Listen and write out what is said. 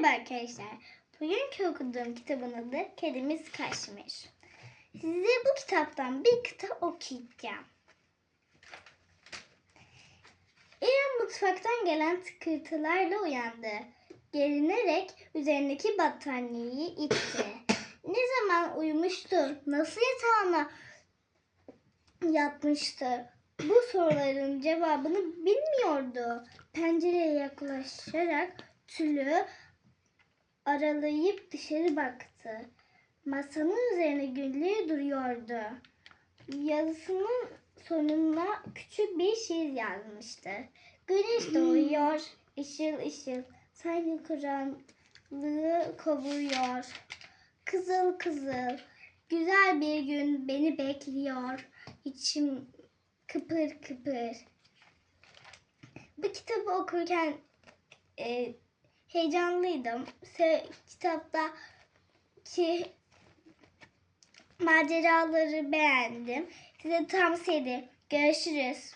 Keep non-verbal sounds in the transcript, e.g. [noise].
Merhaba arkadaşlar. Bugünkü okuduğum kitabın adı Kedimiz Kaşmir. Size bu kitaptan bir kıta okuyacağım. İrem mutfaktan gelen tıkırtılarla uyandı. Gerinerek üzerindeki battaniyeyi itti. [coughs] Ne zaman uyumuştu? Nasıl yatağına yatmıştı? Bu soruların cevabını bilmiyordu. Pencereye yaklaşarak tülü aralayıp dışarı baktı. Masanın üzerine gülleri duruyordu. Yazısının sonuna küçük bir şiir yazmıştı. Güneş doğuyor, ışıl ışıl, sanki karanlığı kovuyor. Kızıl kızıl, güzel bir gün beni bekliyor. İçim kıpır kıpır. Bu kitabı okurken e, heyecanlıydım. Se, kitapta ki maceraları beğendim. Size tavsiye ederim. Görüşürüz.